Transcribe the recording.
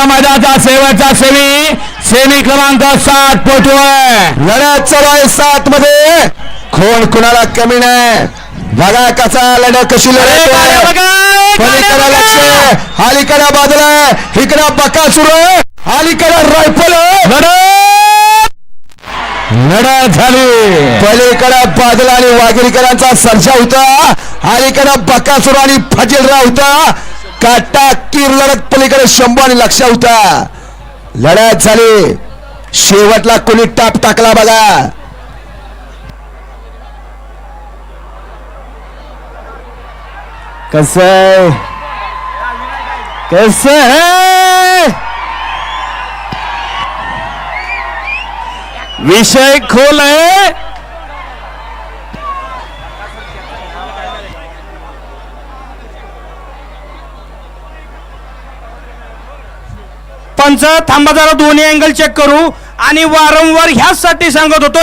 या मैदानाचा शेवटचा semi semi क्रमांक सात पोटू आहे लढ्यात चालू आहे सात मध्ये. कोण कुणाला कमी नाही? बघा कसा लढ्यात कशी पलीकडे लक्ष. अलीकडे बाजूला इकडे बका सुरू आहे. अलीकडे रायफल लढत. झाली. पलीकडे बाजूला आणि वाघेरीकरांचा सर्जा होता. अलीकडे बकासूर आणि फजीलराव होता. काटा कीर लढत पलीकडे शंभू आणि लक्ष होता लढत झाली. शेवटला कोणी टाप टाकला बघा. कस कस विषय खोल आहे. पंच थांबा जरा दोन्ही अँगल चेक करू. आणि वारंवार ह्याचसाठी सांगत होतो